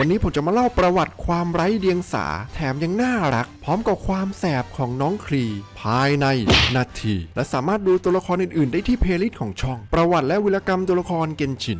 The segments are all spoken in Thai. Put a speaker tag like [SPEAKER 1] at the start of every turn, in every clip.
[SPEAKER 1] วันนี้ผมจะมาเล่าประวัติความไร้เดียงสา แถมยังน่ารัก พร้อมกับความแสบของน้องครี ภายในนาที และสามารถดูตัวละครอื่นๆ ได้ที่เพลย์ลิสต์ของช่อง ประวัติและวิรกรรมตัวละครเกนชิน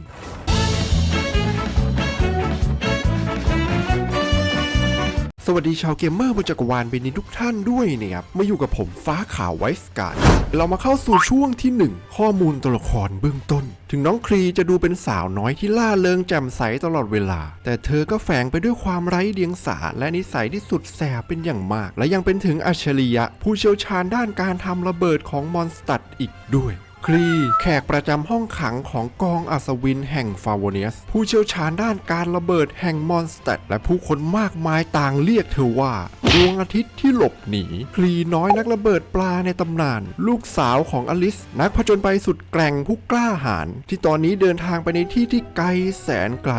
[SPEAKER 1] สวัสดีชาวเกมเมอร์บนจักรวาลเบนนี้ทุกท่านด้วยนะครับมาอยู่กับผมฟ้าขาวไวส์การ์ดเรามาเข้าสู่ช่วงที่ 1 ข้อมูลตัวละครเบื้องต้น ถึงน้องครีจะดูเป็นสาวน้อยที่ล่าเริงแจ่มใสตลอดเวลา แต่เธอก็แฝงไปด้วยความไร้เดียงสาและนิสัยที่สุดแสบเป็นอย่างมาก และยังเป็นถึงอัจฉริยะ ผู้เชี่ยวชาญด้านการทำระเบิดของมอนสตัดอีกด้วยครีแขกประจำห้องขังของกองอัศวินแห่งฟาวเนียส ผู้เชี่ยวชาญด้านการระเบิดแห่งมอนสเตดและผู้คนมากมายต่างเรียกเธอว่า ดวงอาทิตย์ที่หลบหนีครีน้อยนักระเบิดปลาในตำนาน ลูกสาวของอลิส นักผจญภัยสุดแกร่งผู้กล้าหาญที่ตอนนี้เดินทางไปในที่ที่ไกลแสนไกล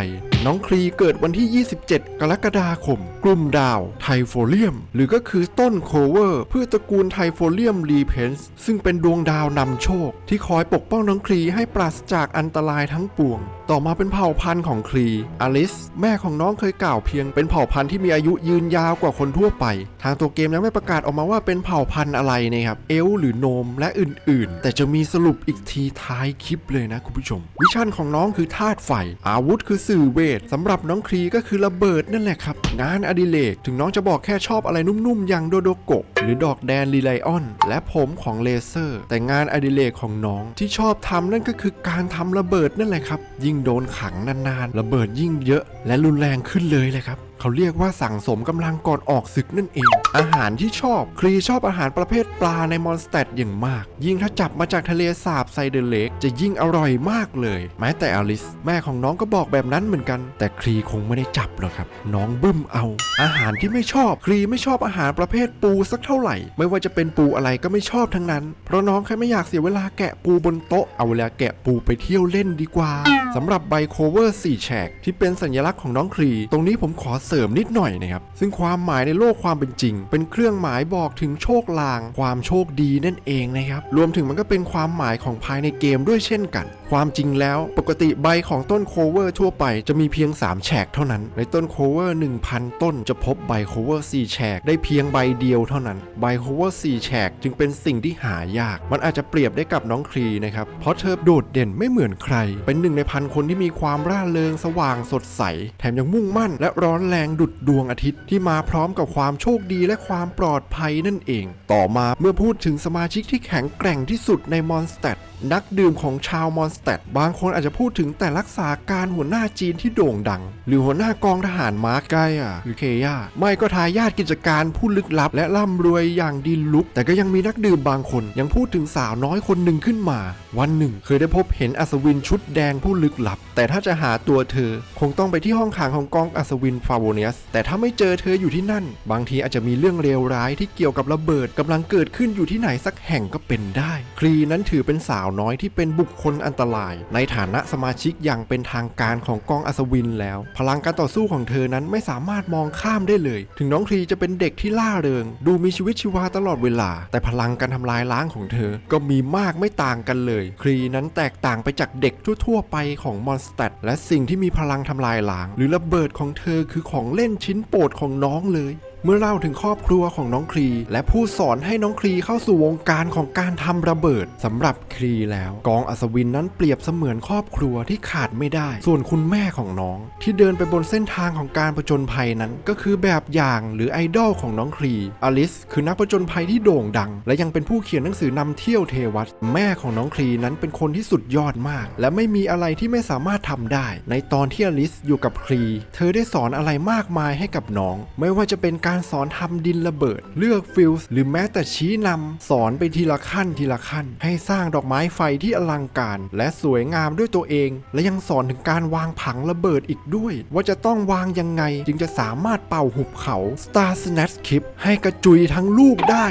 [SPEAKER 1] น้องครีเกิดวันที่ 27 กรกฎาคม กลุ่มดาวไทโฟเลียม หรือก็คือต้นโคเวอร์เพืชตระกูลไทโฟเลียมรีเพนส์ซึ่งเป็นดวงดาวนำโชค ที่คอยปกป้องน้องครีให้ปราศจากอันตรายทั้งปวง ต่อมาเป็นเผ่าพันธุ์ของครีอลิส แม่ของน้องเคยกล่าวเพียงเป็นเผ่าพันธุ์ที่มีอายุยืนยาวกว่าคนทั่วไป ทางตัวเกมยังไม่ประกาศออกมาว่าเป็นเผ่าพันธุ์อะไรนะครับ เอลหรือโนมและอื่นๆ แต่จะมีสรุปอีกทีท้ายคลิปเลยนะคุณผู้ชม วิชั่นของน้องคือธาตุไฟ อาวุธคือสื่อเวทสำหรับน้องครีก็คือระเบิดนั่นแหละครับ งานอดิเรกถึงน้องจะบอกแค่ชอบอะไรนุ่มๆอย่างโดโดโกะหรือดอกแดนลีไลออน และผมของเลเซอร์ แต่งานอดิเรกของน้องที่ชอบทำนั่นก็คือการทำระเบิดนั่นแหละครับ ยิ่งโดนขังนานๆ ระเบิดยิ่งเยอะ และรุนแรงขึ้นเลยเลยครับเขาเรียกว่าสั่งสมกำลังก่อนออกศึกนั่นเอง อาหารที่ชอบครีชอบอาหารประเภทปลาในมอนสเตดอย่างมาก ยิ่งถ้าจับมาจากทะเลสาบไซเดอร์เลกจะยิ่งอร่อยมากเลย แม้แต่อลิส แม่ของน้องก็บอกแบบนั้นเหมือนกัน แต่ครีคงไม่ได้จับหรอกครับ น้องบึ้มเอา อาหารที่ไม่ชอบครีไม่ชอบอาหารประเภทปูสักเท่าไหร่ ไม่ว่าจะเป็นปูอะไรก็ไม่ชอบทั้งนั้น เพราะน้องแค่ไม่อยากเสียเวลาแกะปูบนโต๊ะ เอาเวลาแกะปูไปเที่ยวเล่นดีกว่าสำหรับใบโคเวอร์4แฉกที่เป็นสัญลักษณ์ของน้องครี ตรงนี้ผมขอเสริมนิดหน่อยนะครับ ซึ่งความหมายในโลกความเป็นจริง เป็นเครื่องหมายบอกถึงโชคลาง ความโชคดีนั่นเองนะครับ รวมถึงมันก็เป็นความหมายของภายในเกมด้วยเช่นกัน ความจริงแล้วปกติใบของต้นโคเวอร์ทั่วไปจะมีเพียง 3 แฉกเท่านั้น ในต้นโคเวอร์ 1,000 ต้นจะพบใบโคเวอร์4แฉกได้เพียงใบเดียวเท่านั้นใบโคเวอร์4แฉกจึงเป็นสิ่งที่หายาก มันอาจจะเปรียบได้กับน้องครีนะครับ เพราะเธอโดดเด่นไม่เหมือนใคร เป็นหนึ่งในพันคนที่มีความร่าเริงสว่างสดใส แถมยังมุ่งมั่น และร้อนแรงดุดดวงอาทิตย์ที่มาพร้อมกับความโชคดีและความปลอดภัยนั่นเอง ต่อมาเมื่อพูดถึงสมาชิกที่แข็งแกร่งที่สุดในมอนสเตดนักดื่มของชาวมอนสเตดบางคนอาจจะพูดถึงแต่รักษาการหัวหน้าจีนที่โด่งดัง หรือหัวหน้ากองทหารมาร์กไกอะหรือเคย่าไม่ก็ทายาทกิจการผู้ลึกลับและร่ำรวยอย่างดินลุก แต่ก็ยังมีนักดื่มบางคน ยังพูดถึงสาวน้อยคนหนึ่งขึ้นมา วันหนึ่ง เคยได้พบเห็นอัศวินชุดแดงผู้ลึกลับ แต่ถ้าจะหาตัวเธอ คงต้องไปที่ห้องขังของกองอัศวินฟาโวเนียสแต่ถ้าไม่เจอเธออยู่ที่นั่น บางทีอาจจะมีเรื่องเลวร้ายที่เกี่ยวกับระเบิดกำลังเกิดขึ้นอยู่ที่ไหนสักแห่งก็เป็นได้ ครีนั้นถือเป็นสาวน้อยที่เป็นบุคคลอันตราย ในฐานะสมาชิกอย่างเป็นทางการของกองอัศวินแล้ว พลังการต่อสู้ของเธอนั้นไม่สามารถมองข้ามได้เลย ถึงน้องครีจะเป็นเด็กที่ล่าเริง ดูมีชีวิตชีวาตลอดเวลา แต่พลังการทำลายล้างของเธอ ก็มีมากไม่ต่างกันเลย ครีนั้นแตกต่างไปจากเด็กทั่ว ๆ ไปของมอนสเตดและสิ่งที่มีพลังทำลายล้าง หรือระเบิดของเธอคือของเล่นชิ้นโปรดของน้องเลย เมื่อเล่าถึงครอบครัวของน้องครี และผู้สอนให้น้องครีเข้าสู่วงการของการทำระเบิดสำหรับครีแล้ว กองอัศวินนั้นเปรียบเสมือนครอบครัวที่ขาดไม่ได้ ส่วนคุณแม่ของน้อง ที่เดินไปบนเส้นทางของการผจญภัยนั้น ก็คือแบบอย่างหรือไอดอลของน้องครีอลิส คือนักผจญภัยที่โด่งดัง และยังเป็นผู้เขียนหนังสือนำเที่ยวเทวัตแม่ของน้องครีนั้นเป็นคนที่สุดยอดมาก และไม่มีอะไรที่ไม่สามารถทำได้ ในตอนที่อลิสอยู่กับครี เธอได้สอนอะไรมากมายให้กับน้อง ไม่ว่าจะเป็นการสอนทำดินระเบิด เลือกฟิลส์หรือแม้แต่ชี้นำสอนไปทีละขั้นทีละขั้น ให้สร้างดอกไม้ไฟที่อลังการ และสวยงามด้วยตัวเอง และยังสอนถึงการวางผังระเบิดอีกด้วย ว่าจะต้องวางยังไงจึงจะสามารถเป่าหุบเขา Star Snatch Kip ให้กระจุยทั้งลูกได้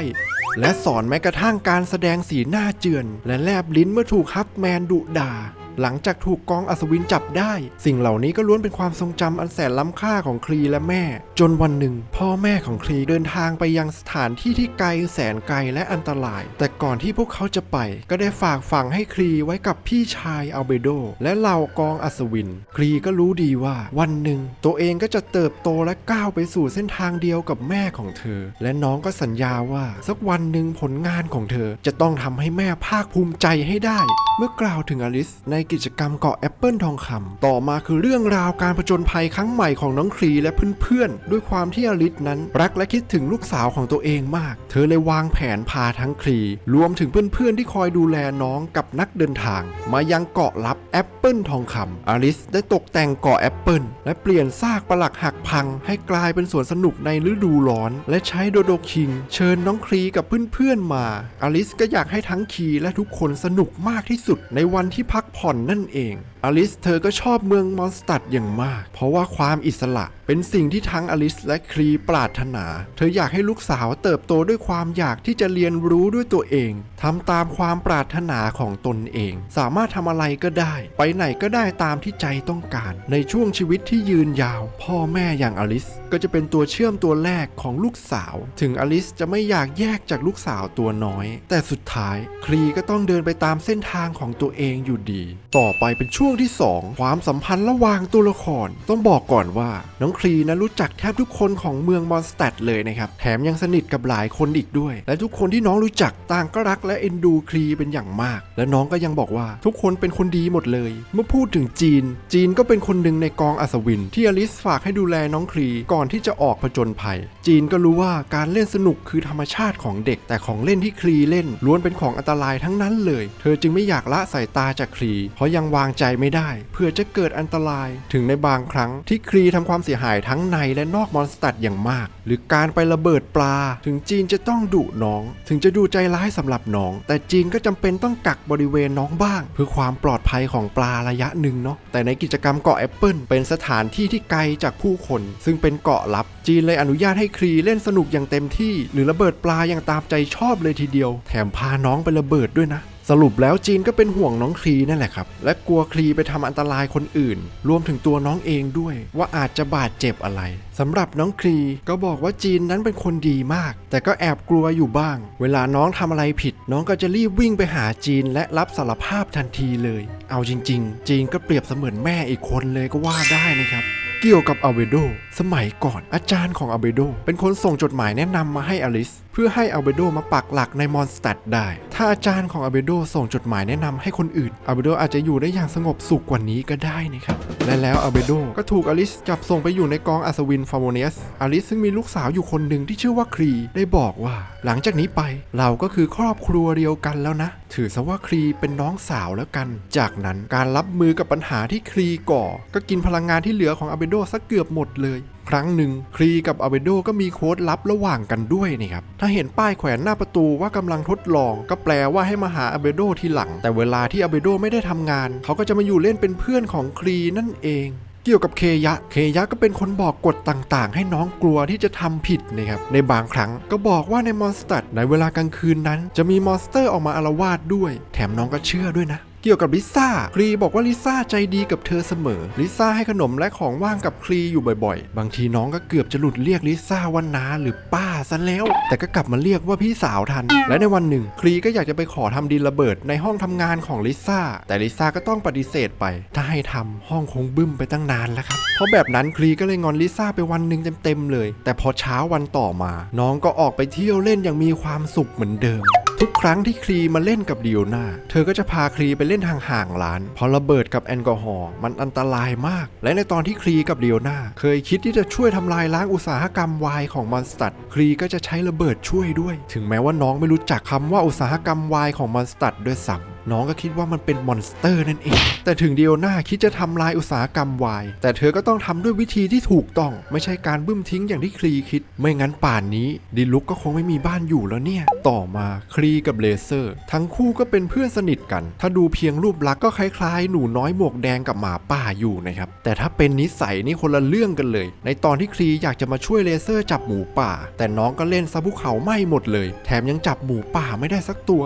[SPEAKER 1] และสอนแม้กระทั่งการแสดงสีหน้าเจือน และแลบลิ้นเมื่อถูกฮับแมนดุด่า หลังจากถูกกองอัศวินจับได้ สิ่งเหล่านี้ก็ล้วนเป็นความทรงจำอันแสนล้ำค่าของครีและแม่ จนวันหนึ่ง พ่อแม่ของครีเดินทางไปยังสถานที่ที่ไกลแสนไกลและอันตราย แต่ก่อนที่พวกเขาจะไป ก็ได้ฝากฝังให้ครีไว้กับพี่ชายอัลเบโด และเหล่ากองอัศวินครีก็รู้ดีว่า วันหนึ่ง ตัวเองก็จะเติบโตและก้าวไปสู่เส้นทางเดียวกับแม่ของเธอ และน้องก็สัญญาว่า สักวันหนึ่งผลงานของเธอจะต้องทำให้แม่ภาคภูมิใจให้ได้ เมื่อกล่าวถึงอลิสในกิจกรรมเกาะแอปเปิลทองคำต่อมาคือเรื่องราวการผจญภัยครั้งใหม่ของน้องครีและเพื่อนๆ ด้วยความที่อลิสนั้น รักและคิดถึงลูกสาวของตัวเองมาก เธอเลยวางแผนพาทั้งครี รวมถึงเพื่อนๆ ที่คอยดูแลน้องกับนักเดินทาง มายังเกาะลับแอปเปิลทองคำอลิสได้ตกแต่งเกาะแอปเปิลและเปลี่ยนซากปลักหักพัง ให้กลายเป็นสวนสนุกในฤดูร้อน และใช้โดโดคิง เชิญน้องครีกับเพื่อนๆมา อลิสก็อยากให้ทั้งครีและทุกคนสนุกมากที่สุดในวันที่พักผ่อนนั่นเอง อลิสเธอก็ชอบเมืองมอนสตัดอย่างมาก เพราะว่าความอิสระเป็นสิ่งที่ทั้งอลิสและครีปรารถนา เธออยากให้ลูกสาวเติบโตด้วยความอยากที่จะเรียนรู้ด้วยตัวเองทำตามความปรารถนาของตนเอง สามารถทำอะไรก็ได้ ไปไหนก็ได้ตามที่ใจต้องการ ในช่วงชีวิตที่ยืนยาว พ่อแม่อย่างอลิสก็จะเป็นตัวเชื่อมตัวแรกของลูกสาว ถึงอลิสจะไม่อยากแยกจากลูกสาวตัวน้อย แต่สุดท้ายครีก็ต้องเดินไปตามเส้นทางของตัวเองอยู่ดี ต่อไปเป็นช่วงที่ 2 ความสัมพันธ์ระหว่างตัวละคร ต้องบอกก่อนว่าน้องครีนะรู้จักแทบทุกคนของเมืองมอนสเตดเลยนะครับแถมยังสนิทกับหลายคนอีกด้วย และทุกคนที่น้องรู้จักต่างก็รักและเอ็นดูครีเป็นอย่างมาก และน้องก็ยังบอกว่าทุกคนเป็นคนดีหมดเลย เมื่อพูดถึงจีน จีนก็เป็นคนหนึ่งในกองอัศวิน ที่อลิสฝากให้ดูแลน้องครีก่อนที่จะออกผจญภัย จีนก็รู้ว่าการเล่นสนุกคือธรรมชาติของเด็ก แต่ของเล่นที่ครีเล่นล้วนเป็นของอันตรายทั้งนั้นเลย เธอจึงไม่อยากละสายตาจากครี เพราะยังวางใจไม่ได้เพื่อจะเกิดอันตรายถึงในบางครั้งที่ครีทำความเสียหายทั้งในและนอกมอนสตัดอย่างมาก หรือการไประเบิดปลา ถึงจีนจะต้องดุน้อง ถึงจะดูใจร้ายสำหรับน้อง แต่จีนก็จำเป็นต้องกักบริเวณน้องบ้าง เพื่อความปลอดภัยของปลาระยะหนึ่งเนาะแต่ในกิจกรรมเกาะแอปเปิลเป็นสถานที่ที่ไกลจากผู้คน ซึ่งเป็นเกาะลับ จีนเลยอนุญาตให้ครีเล่นสนุกอย่างเต็มที่ หรือระเบิดปลาอย่างตามใจชอบเลยทีเดียว แถมพาน้องไประเบิดด้วยนะ สรุปแล้วจีนก็เป็นห่วงน้องครีนั่นแหละครับ และกลัวครีไปทำอันตรายคนอื่น รวมถึงตัวน้องเองด้วย ว่าอาจจะบาดเจ็บอะไรสำหรับน้องครีก็บอกว่าจีนนั้นเป็นคนดีมาก แต่ก็แอบกลัวอยู่บ้าง เวลาน้องทำอะไรผิด น้องก็จะรีบวิ่งไปหาจีนและรับสารภาพทันทีเลย เอาจริง ๆ จีนก็เปรียบเสมือนแม่อีกคนเลยก็ว่าได้นะครับเกี่ยวกับอัลเบโด สมัยก่อนอาจารย์ของอัลเบโด เป็นคนส่งจดหมายแนะนำมาให้อลิสเพื่อให้อัลเบโดมาปักหลักในมอนสตัดได้ ถ้าอาจารย์ของอัลเบโดส่งจดหมายแนะนำให้คนอื่นอัลเบโดอาจจะอยู่ได้อย่างสงบสุขกว่านี้ก็ได้นะครับ และแล้วอัลเบโดก็ถูกอลิสจับส่งไปอยู่ในกองอัศวินฟาโมเนสอลิสซึ่งมีลูกสาวอยู่คนหนึ่งที่ชื่อว่าครีได้บอกว่า หลังจากนี้ไปเราก็คือครอบครัวเดียวกันแล้วนะ ถือซะว่าครีเป็นน้องสาวแล้วกัน จากนั้นการรับมือกับปัญหาที่ครีก่อ ก็กินพลังงานที่เหลือของอัลเบโดซะเกือบหมดเลย ครั้งหนึ่งครีกับอเบโดก็มีโค้ดลับระหว่างกันด้วยนี่ครับถ้าเห็นป้ายแขวนหน้าประตูว่ากำลังทดลอง ก็แปลว่าให้มาหาอเบโดทีหลัง แต่เวลาที่อเบโดไม่ได้ทำงาน เขาก็จะมาอยู่เล่นเป็นเพื่อนของครีนั่นเองเกี่ยวกับเคยะ เคยะก็เป็นคนบอกกฎต่างๆ ให้น้องกลัวที่จะทำผิดนะครับ ในบางครั้งก็บอกว่าในมอนสเตอร์ในเวลากลางคืนนั้น จะมีมอนสเตอร์ออกมาอารวาสด้วย แถมน้องก็เชื่อด้วยนะ เกี่ยวกับลิซ่าครีบอกว่าลิซ่าใจดีกับเธอเสมอลิซ่าให้ขนมและของว่างกับครีอยู่บ่อยๆ บางทีน้องก็เกือบจะหลุดเรียกลิซ่าว่านาหรือป้าซะแล้ว แต่ก็กลับมาเรียกว่าพี่สาวทัน และในวันหนึ่ง ครีก็อยากจะไปขอทำดินระเบิดในห้องทำงานของลิซ่าแต่ลิซ่าก็ต้องปฏิเสธไป ถ้าให้ทำห้องคงบึ้มไปตั้งนานแล้วครับเพราะแบบนั้นครีก็เลยงอนลิซ่าไปวันหนึ่งเต็มๆเลย แต่พอเช้าวันต่อมา น้องก็ออกไปเที่ยวเล่นอย่างมีความสุขเหมือนเดิม ครั้งที่ครีมาเล่นกับดิโอนาเธอก็จะพาครีไปเล่นห่างๆร้านเพราะระเบิดกับแอลกอฮอล์มันอันตรายมาก และในตอนที่ครีกับดิโอนาเคยคิดที่จะช่วยทำลายล้างอุตสาหกรรมวายของมอนสตัดครีก็จะใช้ระเบิดช่วยด้วย ถึงแม้ว่าน้องไม่รู้จักคำว่าอุตสาหกรรมวายของมอนสตัดด้วยซ้ำ น้องก็คิดว่ามันเป็นมอนสเตอร์นั่นเอง แต่ถึงเดิโอนาคิดจะทำลายอุตสาหกรรมวาย แต่เธอก็ต้องทำด้วยวิธีที่ถูกต้อง ไม่ใช่การบึ้มทิ้งอย่างที่ครีคิด ไม่งั้นป่านนี้ดิลุกก็คงไม่มีบ้านอยู่แล้วเนี่ย ต่อมาครีกับเลเซอร์ ทั้งคู่ก็เป็นเพื่อนสนิทกัน ถ้าดูเพียงรูปลักษณ์ก็คล้ายๆ หนูน้อยหมวกแดงกับหมาป่าอยู่นะครับ แต่ถ้าเป็นนิสัยนี่คนละเรื่องกันเลย ในตอนที่ครีอยากจะมาช่วยเลเซอร์จับหมูป่า แต่น้องก็เล่นซะภูเขาไหม้หมดเลย แถมยังจับหมูป่าไม่ได้สักตัว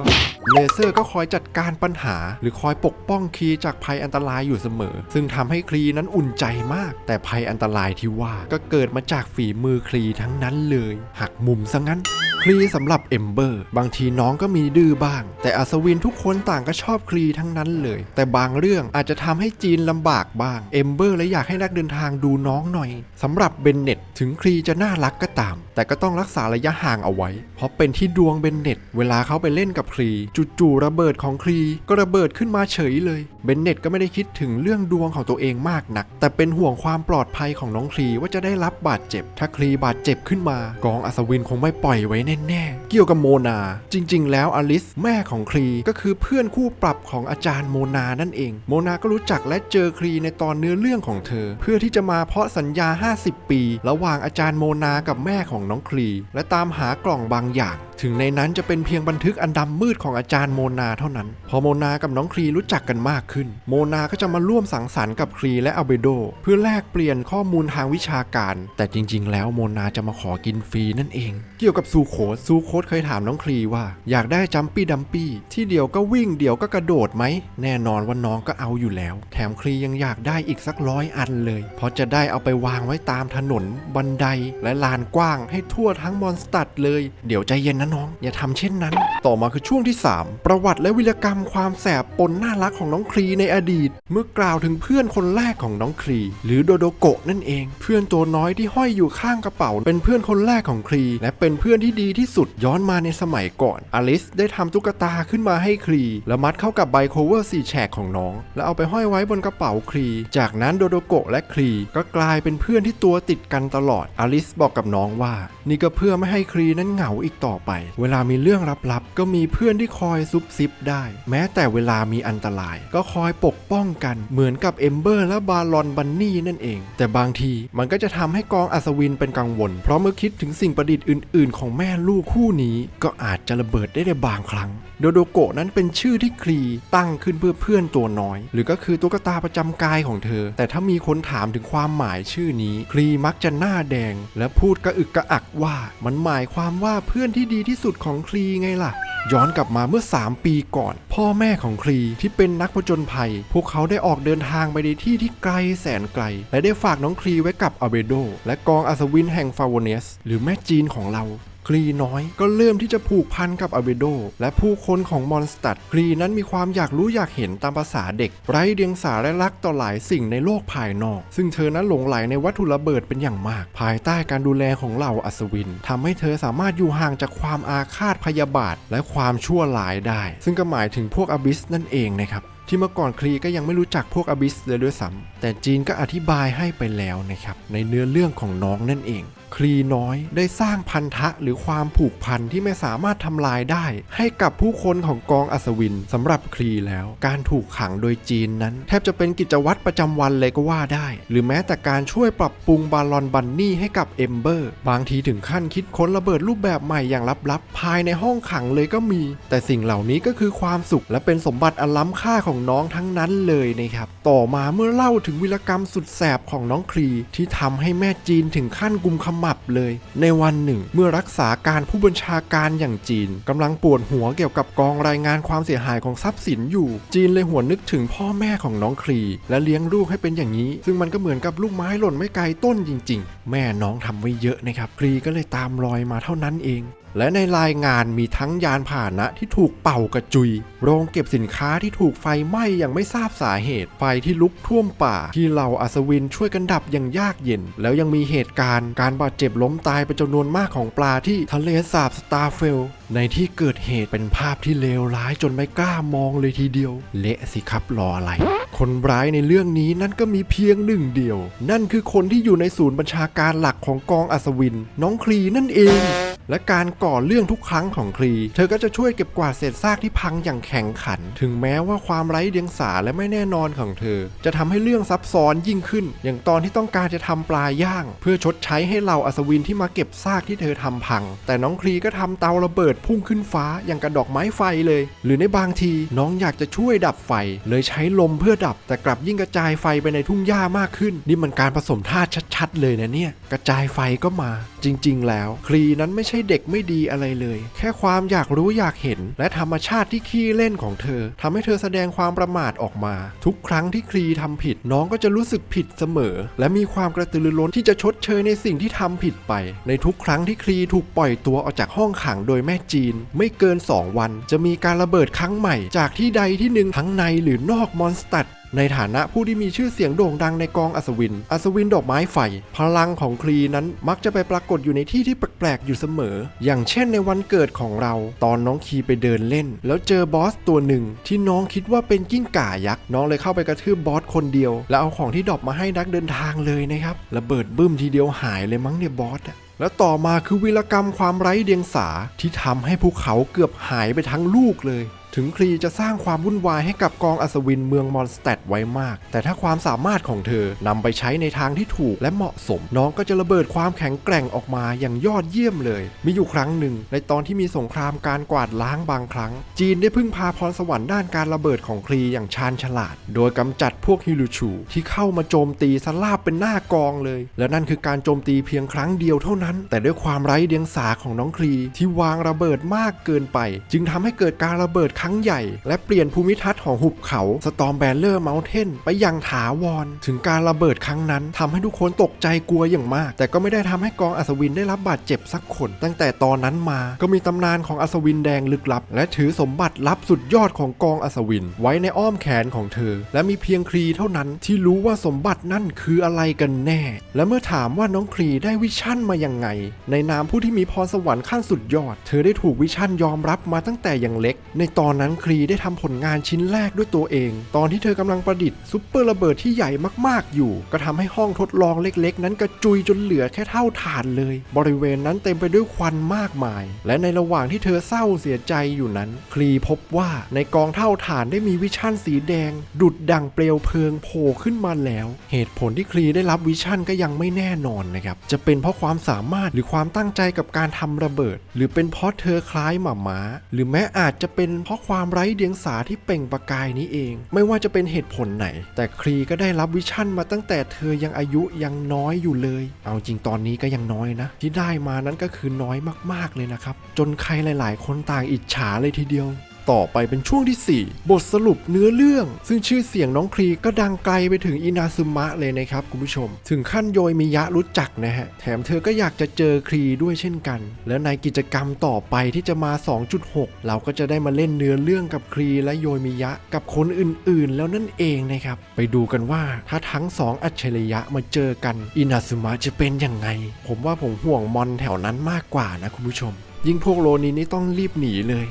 [SPEAKER 1] เลเซอร์ก็คอยจัดการางปัญหา หรือคอยปกป้องครีจากภัยอันตรายอยู่เสมอ ซึ่งทำให้ครีนั้นอุ่นใจมาก แต่ภัยอันตรายที่ว่าก็เกิดมาจากฝีมือครีทั้งนั้นเลย หักมุมซะงั้น คลีสำหรับเอมเบอร์บางทีน้องก็มีดื้อบ้าง แต่อัศวินทุกคนต่างก็ชอบคลีทั้งนั้นเลย แต่บางเรื่องอาจจะทำให้จีนลำบากบ้างเอมเบอร์และอยากให้นักเดินทางดูน้องหน่อยสำหรับเบนเน็ตถึงคลีจะน่ารักก็ตาม แต่ก็ต้องรักษาระยะห่างเอาไว้ เพราะเป็นที่ดวงเบนเน็ตเวลาเขาไปเล่นกับคลีจู่ๆระเบิดของคลีก็ระเบิดขึ้นมาเฉยเลยเบนเน็ตก็ไม่ได้คิดถึงเรื่องดวงของตัวเองมากนัก แต่เป็นห่วงความปลอดภัยของน้องคลีว่าจะได้รับบาดเจ็บ ถ้าคลีบาดเจ็บขึ้นมากองอัศวินคงไม่ปล่อยไว้แน่ๆ เกี่ยวกับโมนา จริง ๆ แล้วอลิสแม่ของคลีก็คือเพื่อนคู่ปรับของอาจารย์โมนานั่นเอง โมนาก็รู้จักและเจอคลีในตอนเนื้อเรื่องของเธอ เพื่อที่จะมาเพาะสัญญา 50 ปี ระหว่างอาจารย์โมนากับแม่ของน้องคลี และตามหากล่องบางอย่างถึงในนั้นจะเป็นเพียงบันทึกอันดำมืดของอาจารย์โมนาเท่านั้น พอโมนากับน้องคลีรู้จักกันมากขึ้น โมนาก็จะมาร่วมสังสรรค์กับคลีและอัลเบโด เพื่อแลกเปลี่ยนข้อมูลทางวิชาการ แต่จริง ๆ แล้วโมนาจะมาขอกินฟรีนั่นเอง เกี่ยวกับซูโคสซูโคสเคยถามน้องคลีว่า อยากได้จัมปี้ดัมปี้ที่เดียวก็วิ่งเดียวก็กระโดดไหม แน่นอนว่าน้องก็เอาอยู่แล้ว แถมคลียังอยากได้อีกสักร้อยอันเลย เพราะจะได้เอาไปวางไว้ตามถนน บันไดและลานกว้างให้ทั่วทั้งมอนสตัดเลย เดี๋ยวใจเย็นนะน้อง อย่าทำเช่นนั้น ต่อมาคือช่วงที่ 3 ประวัติและวิรกรรมความแสบปนน่ารักของน้องคลีในอดีต เมื่อกล่าวถึงเพื่อนคนแรกของน้องคลี หรือโดโดโกะนั่นเอง เพื่อนตัวน้อยที่ห้อยอยู่ข้างกระเป๋า เป็นเพื่อนคนแรกของคลีและเป็นเพื่อนที่ดีที่สุดย้อนมาในสมัยก่อน อลิสได้ทำตุ๊กตาขึ้นมาให้คลี แล้วมัดเข้ากับใบโคเวอร์สี่แฉกของน้อง แล้วเอาไปห้อยไว้บนกระเป๋าคลี จากนั้นโดโดโกะและคลีก็กลายเป็นเพื่อนที่ตัวติดกันตลอด อลิสบอกกับน้องว่า นี่ก็เพื่อไม่ให้คลีนั้นเหงาอีกต่อไป เวลามีเรื่องลับๆ ก็มีเพื่อนที่คอยซุบซิบได้ แม้แต่เวลามีอันตราย ก็คอยปกป้องกันเหมือนกับเอมเบอร์และบาลอนบันนี่นั่นเอง แต่บางทีมันก็จะทำให้กองอัศวินเป็นกังวล เพราะเมื่อคิดถึงสิ่งประดิษฐ์อื่น ๆ ของแม่ลูกคู่นี้ก็อาจจะระเบิดได้ในบางครั้ง โดโดโกะนั้นเป็นชื่อที่คลีตั้งขึ้นเพื่อเพื่อนตัวน้อย หรือก็คือตุ๊กตาประจำกายของเธอ แต่ถ้ามีคนถามถึงความหมายชื่อนี้คลีมักจะหน้าแดง และพูดกระอึกกระอักว่ามันหมายความว่าเพื่อนที่ดีที่สุดของคลีไงล่ะย้อนกลับมาเมื่อ 3 ปีก่อน พ่อแม่ของคลีที่เป็นนักผจญภัย พวกเขาได้ออกเดินทางไปในที่ที่ไกลแสนไกล และได้ฝากน้องคลีไว้กับอาเบโด และกองอัศวินแห่งฟาโวเนส หรือแม่จีนของเรา คลีน้อย ก็เริ่มที่จะผูกพันกับอเบโด และผู้คนของมอนสตัดคลีนั้นมีความอยากรู้อยากเห็นตามภาษาเด็ก ไร้เดียงสาและรักต่อหลายสิ่งในโลกภายนอก ซึ่งเธอนั้นหลงไหลในวัตถุระเบิดเป็นอย่างมาก ภายใต้การดูแลของเหล่าอัศวินทำให้เธอสามารถอยู่ห่างจากความอาฆาตพยาบาท และความชั่วร้ายได้ ซึ่งก็หมายถึงพวกอบิสนั่นเองนะครับที่เมื่อก่อนคลีก็ยังไม่รู้จักพวกอบิสเลยด้วยซ้ำแต่จีนก็อธิบายให้ไปแล้วนะครับในเนื้อเรื่องของน้องนั่นเอง คลีน้อยได้สร้างพันธะหรือความผูกพันที่ไม่สามารถทำลายได้ ให้กับผู้คนของกองอัศวินสำหรับคลีแล้ว การถูกขังโดยจีนนั้น แทบจะเป็นกิจวัตรประจำวันเลยก็ว่าได้ หรือแม้แต่การช่วยปรับปรุงบาลอนบันนี่ให้กับเอมเบอร์บางทีถึงขั้นคิดค้นระเบิดรูปแบบใหม่อย่างลับๆภายในห้องขังเลยก็มี แต่สิ่งเหล่านี้ก็คือความสุขและเป็นสมบัติอันล้ำค่าของน้องทั้งนั้นเลยนะครับต่อมาเมื่อเล่าถึงวิรกรรมสุดแสบของน้องคลีที่ทำให้แม่จีนถึงขั้นกุมขมบเลย ในวันหนึ่ง เมื่อรักษาการผู้บัญชาการอย่างจีนกำลังปวดหัวเกี่ยวกับกองรายงานความเสียหายของทรัพย์สินอยู่ จีนเลยหัวนึกถึงพ่อแม่ของน้องคลี และเลี้ยงลูกให้เป็นอย่างนี้ ซึ่งมันก็เหมือนกับลูกไม้หล่นไม่ไกลต้นจริง ๆ แม่น้องทำไว้เยอะนะครับคลีก็เลยตามรอยมาเท่านั้นเอง และในรายงานมีทั้งยานพาหนะที่ถูกเป่ากระจุย โรงเก็บสินค้าที่ถูกไฟไหม้อย่างไม่ทราบสาเหตุ ไฟที่ลุกท่วมป่า ที่เหล่าอัศวินช่วยกันดับอย่างยากเย็น แล้วยังมีเหตุการณ์การบาดเจ็บล้มตายเป็นจำนวนมากของปลาที่ทะเลสาบสตาร์เฟล ในที่เกิดเหตุเป็นภาพที่เลวร้ายจนไม่กล้ามองเลยทีเดียว เละสิครับรออะไร คนร้ายในเรื่องนี้นั่นก็มีเพียงหนึ่งเดียว นั่นคือคนที่อยู่ในศูนย์บัญชาการหลักของกองอัศวิน น้องคลีนั่นเอง และการก่อเรื่องทุกครั้งของคลี เธอก็จะช่วยเก็บกวาดเศษซากที่พังอย่างแข็งขัน ถึงแม้ว่าความไร้เดียงสาและไม่แน่นอนของเธอ จะทำให้เรื่องซับซ้อนยิ่งขึ้น อย่างตอนที่ต้องการจะทำปลาย่าง เพื่อชดใช้ให้เหล่าอัศวินที่มาเก็บซากที่เธอทำพัง แต่น้องคลีก็ทำเตาระเบิดพุ่งขึ้นฟ้าอย่างกระดอกไม้ไฟเลย หรือในบางทีน้องอยากจะช่วยดับไฟ เลยใช้ลมเพื่อดับ แต่กลับยิ่งกระจายไฟไปในทุ่งหญ้ามากขึ้น นี่มันการผสมธาตุชัด ๆ เลยนะเนี่ย กระจายไฟก็มา จริง ๆ แล้ว คลีนั้นไม่ใช่ช่เด็กไม่ดีอะไรเลย แค่ความอยากรู้อยากเห็น และธรรมชาติที่ขี้เล่นของเธอทำให้เธอแสดงความประมาทออกมา ทุกครั้งที่ครีทำผิด น้องก็จะรู้สึกผิดเสมอ และมีความกระตือรือร้นที่จะชดเชยในสิ่งที่ทำผิดไป ในทุกครั้งที่ครีถูกปล่อยตัวออกจากห้องขังโดยแม่จีน ไม่เกิน 2 วัน จะมีการระเบิดครั้งใหม่จากที่ใดที่หนึ่งทั้งในหรือนอกมอนสเตัด ในฐานะผู้ที่มีชื่อเสียงโด่งดังในกองอัศวิน อัศวินดอกไม้ไฟ พลังของครีนั้นมักจะไปปรากฏอยู่ในที่ที่แปลกๆอยู่เสมอ อย่างเช่นในวันเกิดของเรา ตอนน้องคีไปเดินเล่น แล้วเจอบอสตัวหนึ่งที่น้องคิดว่าเป็นกิ้งก่ายักษ์น้องเลยเข้าไปกระทืบบอสคนเดียว แล้วเอาของที่ดรอปมาให้นักเดินทางเลยนะครับระเบิดบึ้มทีเดียวหายเลยมั้งเนี่ยบอสอะแล้วต่อมาคือวีรกรรมความไร้เดียงสาที่ทำให้ภูเขาเกือบหายไปทั้งลูกเลย ถึงครีจะสร้างความวุ่นวายให้กับกองอัศวินเมืองมอนสเตดไว้มาก แต่ถ้าความสามารถของเธอนำไปใช้ในทางที่ถูกและเหมาะสม น้องก็จะระเบิดความแข็งแกร่งออกมาอย่างยอดเยี่ยมเลย มีอยู่ครั้งหนึ่ง ในตอนที่มีสงครามการกวาดล้างบางครั้ง จีนได้พึ่งพาพรสวรรค์ด้านการระเบิดของครีอย่างชาญฉลาด โดยกำจัดพวกฮิลูชู ที่เข้ามาโจมตีสลาบเป็นหน้ากองเลย และนั่นคือการโจมตีเพียงครั้งเดียวเท่านั้น แต่ด้วยความไร้เดียงสาของน้องครีที่วางระเบิดมากเกินไป จึงทำให้เกิดการระเบิดรั้งใหญ่ และเปลี่ยนภูมิทัศน์ของหุบเขาสตอมแบลเลอร์เมลเทนไปย่างถาวร ถึงการระเบิดครั้งนั้นทำให้ทุกคนตกใจกลัวอย่างมาก แต่ก็ไม่ได้ทำให้กองอัศวินได้รับบาดเจ็บสักคน ตั้งแต่ตอนนั้นมาก็มีตำนานของอัศวินแดงลึกลับ และถือสมบัติลับสุดยอดของกองอัศวิน ไว้ในอ้อมแขนของเธอ และมีเพียงครีเท่านั้นที่รู้ว่าสมบัตินั่นคืออะไรกันแน่ และเมื่อถามว่าน้องครีได้วิชั่นมายังไง ในนามผู้ที่มีพรสวรรค์ขั้นสุดยอด เธอได้ถูกวิชั่นยอมรับมาตั้งแต่ยังเล็ก ในตอนนั้นครีได้ทำผลงานชิ้นแรกด้วยตัวเอง ตอนที่เธอกำลังประดิษฐ์ซุปเปอร์ระเบิดที่ใหญ่มากๆอยู่ ก็ทำให้ห้องทดลองเล็กๆ นั้นกระจุยจนเหลือแค่เท่าฐานเลย บริเวณนั้นเต็มไปด้วยควันมากมาย และในระหว่างที่เธอเศร้าเสียใจอยู่นั้นคลีพบว่าในกองเท่าฐานได้มีวิชั่นสีแดง ดุดดังเปลวเพลิงโผล่ขึ้นมาแล้ว เหตุผลที่คลีได้รับวิชั่นก็ยังไม่แน่นอนนะครับจะเป็นเพราะความสามารถหรือความตั้งใจกับการทำระเบิด หรือเป็นเพราะเธอคล้ายหมาม้าหรือแม้อาจจะเป็นเพราะความไร้เดียงสาที่เปล่งประกายนี้เอง ไม่ว่าจะเป็นเหตุผลไหน แต่ครีก็ได้รับวิชั่นมาตั้งแต่เธอยังอายุยังน้อยอยู่เลย เอาจริงตอนนี้ก็ยังน้อยนะ ที่ได้มานั้นก็คือน้อยมากๆเลยนะครับ จนใครหลาย ๆ คนต่างอิจฉาเลยทีเดียว ต่อไปเป็นช่วงที่ 4 บทสรุปเนื้อเรื่อง ซึ่งชื่อเสียงน้องครีก็ดังไกลไปถึงอินาซึมะเลยนะครับคุณผู้ชม ถึงขั้นโยยมิยะรู้จักนะฮะ แถมเธอก็อยากจะเจอครีด้วยเช่นกัน และในกิจกรรมต่อไปที่จะมา 2.6 เราก็จะได้มาเล่นเนื้อเรื่องกับครีและโยยมิยะกับคนอื่นๆ แล้วนั่นเองนะครับ ไปดูกันว่าถ้าทั้งสองอัจฉริยะมาเจอกันอินาซึมะจะเป็นยังไง ผมว่าผมห่วงมอนแถวนั้นมากกว่านะคุณผู้ชม ยิ่งพวกโลนี้นี่ต้องรีบหนีเลย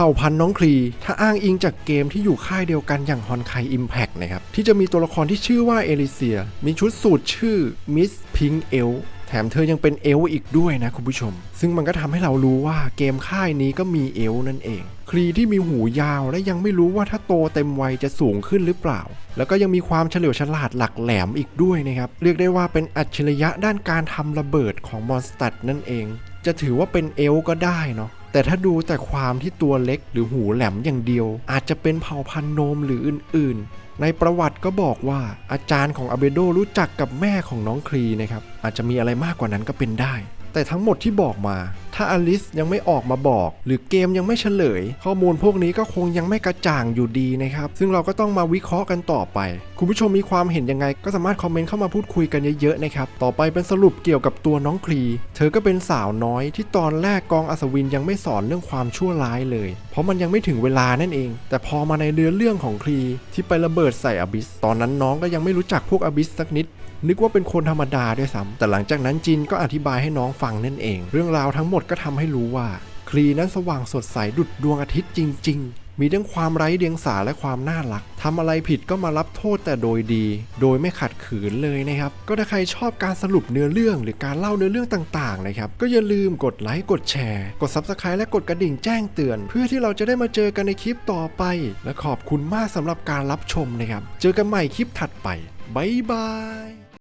[SPEAKER 1] ผ่าพันธุ์น้องครีถ้าอ้างอิงจากเกมที่อยู่ค่ายเดียวกันอย่างฮอนไคอิมแพกนะครับ ที่จะมีตัวละครที่ชื่อว่าเอลิเซีย มีชุดสูทชื่อมิสพิงเอลแถมเธอยังเป็นเอลอีกด้วยนะคุณผู้ชม ซึ่งมันก็ทำให้เรารู้ว่าเกมค่ายนี้ก็มีเอลนั่นเองครีที่มีหูยาวและยังไม่รู้ว่าถ้าโตเต็มวัยจะสูงขึ้นหรือเปล่า แล้วก็ยังมีความเฉลียวฉลาดหลักแหลมอีกด้วยนะครับ เรียกได้ว่าเป็นอัจฉริยะด้านการทำระเบิดของมอนสตัดนั่นเอง จะถือว่าเป็นเอลก็ได้เนาะ แต่ถ้าดูแต่ความที่ตัวเล็กหรือหูแหลมอย่างเดียว อาจจะเป็นเผ่าพันธุ์โนมหรืออื่น ๆ ในประวัติก็บอกว่าอาจารย์ของอาเบโดรู้จักกับแม่ของน้องครีนะครับอาจจะมีอะไรมากกว่านั้นก็เป็นได้ แต่ทั้งหมดที่บอกมา ถ้าอลิสยังไม่ออกมาบอก หรือเกมยังไม่เฉลย ข้อมูลพวกนี้ก็คงยังไม่กระจ่างอยู่ดีนะครับ ซึ่งเราก็ต้องมาวิเคราะห์กันต่อไป คุณผู้ชมมีความเห็นยังไง ก็สามารถคอมเมนต์เข้ามาพูดคุยกันเยอะๆนะครับ ต่อไปเป็นสรุปเกี่ยวกับตัวน้องครีเธอก็เป็นสาวน้อยที่ตอนแรกกองอัศวินยังไม่สอนเรื่องความชั่วร้ายเลย เพราะมันยังไม่ถึงเวลานั่นเอง แต่พอมาในเรือเรื่องของครีที่ไประเบิดใส่อบิส ตอนนั้นน้องก็ยังไม่รู้จักพวกอบิสสักนิด นึกว่าเป็นคนธรรมดาด้วยซ้ำแต่หลังจากนั้นจินก็อธิบายให้น้องฟังนั่นเอง เรื่องราวทั้งหมดก็ทำให้รู้ว่าครีนั้นสว่างสดใสดุดดวงอาทิตย์จริง ๆ มีทั้งความไร้เดียงสาและความน่ารักทำอะไรผิดก็มารับโทษแต่โดยดี โดยไม่ขัดขืนเลยนะครับ ก็ถ้าใครชอบการสรุปเนื้อเรื่องหรือการเล่าเนื้อเรื่องต่างๆนะครับ ก็อย่าลืมกดไลค์กดแชร์ กด Subscribe และกดกระดิ่งแจ้งเตือน เพื่อที่เราจะได้มาเจอกันในคลิปต่อไป และขอบคุณมากสำหรับการรับชมนะครับ เจอกันใหม่คลิปถัดไปบ๊ายบาย